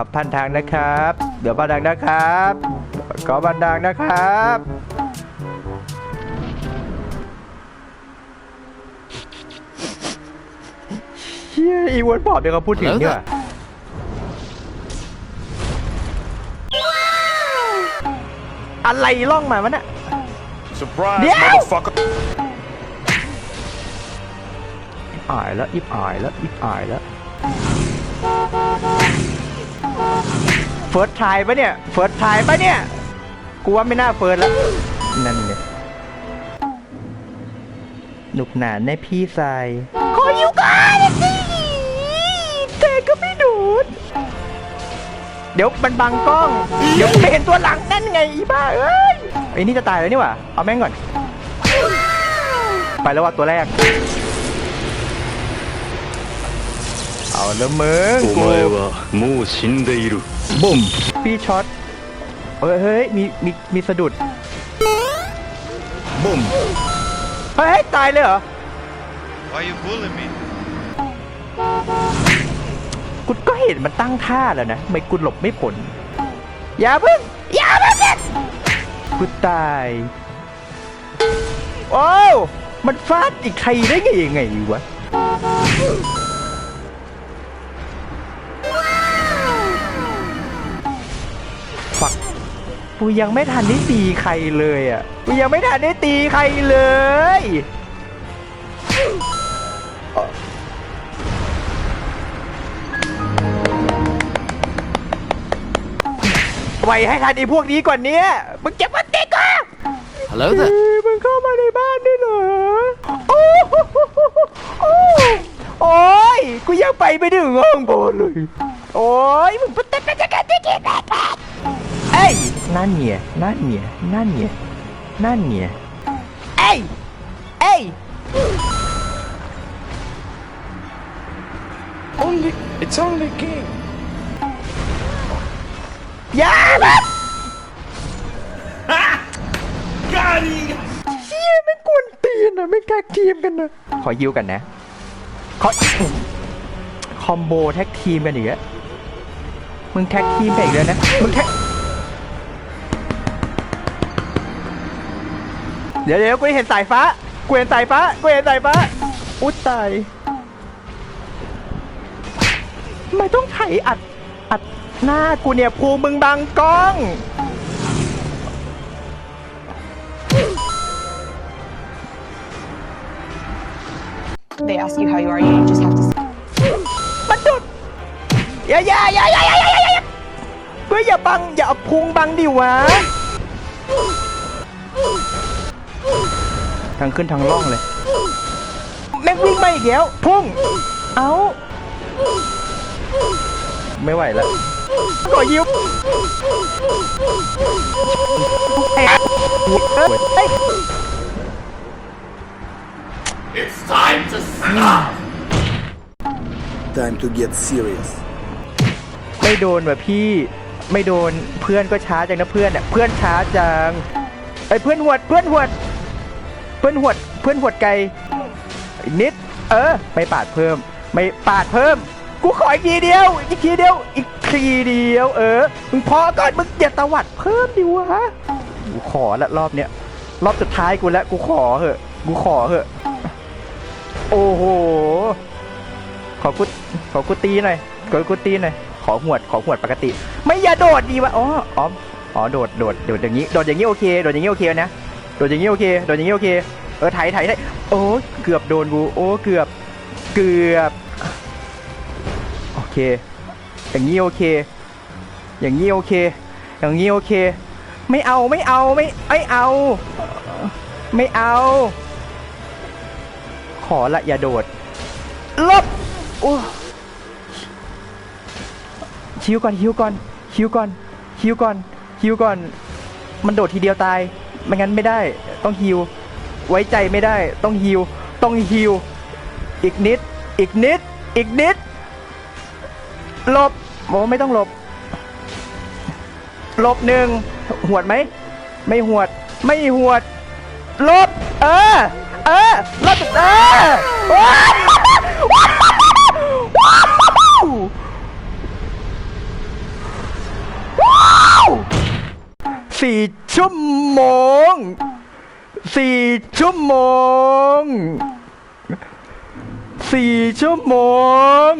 ขับพันทางนะครับ เดี๋ยวบันดังนะครับขอบันดังนะครับเชี่ยอีวนปอบเดี๋ยวเขาพูดถึงเนี่ย อะไรล่องมาวะเนี่ย Surprise, Yeah. motherfucker. อิบอายแล้วอิบอายแล้วอิบอายแล้วเฟิร์สทายปะเนี่ยเฟิร์สทายปะเนี่ยกูว่าไม่น่าเฟิร์สแล้วนั่นเนี่ยหนุกหนานในพี่ทรายขออยู่ก่อนสิแต่ก็ไม่ดูด เดี๋ยวมันบังกล้อง เดี๋ยวไม่เห็นตัวหลังนั่นไงอีบ้าเอ้ยไอ้นี่จะตายแล้วนี่หว่า เอาแม่งก่อน ไปแล้วว่าตัวแรก เอา แล้วมึงกูบุ่มปีช็อตเฮ้ยมีมีมีสะดุด บุ่มเฮ้ย ตายเลยเหรอ Why you bullying me? กูก็เห็นมันตั้งท่าแล้วนะทำไม่กูหลบไม่ผลอย่าเพิ่งอย่าเพิ่งกูตาย โอ้มันฟาดอีกใครได้ไงยังไงวะ ฝักกูยังไม่ทันได้ตีใครเลยอะกูยังไม่ทันได้ตีใครเลยไว้ให้ทันไอ้พวกนี้ก่อนเนี้ยมึงเก็บมันติดก่อน Hello เอ้ยมึงเข้ามาในบ้านได้เหรอโอ้โหโอ้โหโอ้ยกูยังไปไม่ถึงห้องบนเลย โอ้ยมึงปุ๊บปุ๊บปุ๊บปุ๊บปุ๊บปุ๊บปุ๊บเอ้ย นั่นเนี่ย นั่นเนี่ย นั่นเนี่ย นั่นเนี่ย เอ้ย เอ้ย Only, it's only game. อย่าแบบเชี่ยไม่กวนตีนนะไม่แท็กทีมกันนะขอยิวกันนะ ขอคอมโบแท็กทีมกันอีกแล้วมึงแท็กทีมไปอีกแล้วนะ มึงแท็ก เดี๋ยวเดี๋ยวกูเห็นสายฟ้ากูเห็นสายฟ้ากูเห็นสายฟ้าอุ้ยตายทไมต้องไถอัดอัดหน้ากูเนี่ยภูมึงบังกล้อง They ask you how you are you just have to มันดุดอย่าอย่าอย่าอย่าอย่าอย่าอย่ากูอย่าบังอย่าพุงบังดิวะ ทางขึ้นทางล่องเลย แม่งวิ่งมาอีกแล้ว พุ่ง เอา ไม่ไหวแล้วขอยิวเฮ้ย Time to get serious. ไม่โดนว่ะพี่ไม่โดนเพื่อนก็ช้าจังนะเพื่อนอะเพื่อนช้าจังไอ้ยเพื่อนหวดเพื่อนหวด เพื่อนหวดเพื่อนหวดไกลอีกนิด เออ ไม่ปาดเพิ่ม ไม่ปาดเพิ่ม กูขออีกทีเดียว อีกทีเดียว อีกทีเดียว เออ มึงพอก่อน มึงอย่าตวัดเพิ่มดิวะกูขอละรอบเนี้ย รอบสุดท้ายกูละกูขอเหอะ กูขอเหอะ โอ้โห ขอกู ขอกูตีหน่อย ขอกูตีหน่อย ขอหวด ขอหวดปกติ ไม่อย่าโดดดีวะ อ๋อ อ๋ออ๋อโดด โดด โดดอย่างนี้ โดดอย่างนี้โอเค โดดอย่างนี้โอเคนะ โดดอย่างนี้โอเค โดดอย่างนี้โอเค เออไถไถไถโอ้เกือบโดนกู โอ้ เกือบ เกือบ โอเค อย่างนี้โอเค อย่างนี้โอเค อย่างนี้โอเค ไม่เอา ไม่เอา ไม่ ไม่เอา ไม่เอา ขอละอย่าโดดลบโอ้ฮิวก่อนฮิวก่อนฮิวก่อนฮิวก่อนฮิวก่อน มันโดดทีเดียวตาย ไม่งั้นไม่ได้ต้องฮิวไว้ใจไม่ได้ต้องฮิวต้องฮิวอีกนิด อีกนิด อีกนิดหลบบอกว่าไม่ต้องหลบหลบหนึ่งหวดไหม ไม่หวด ไม่หวดลบเออ เออลบเออสี่ ชั่วโมงสี่ชั่วโมงสี่ชั่วโมง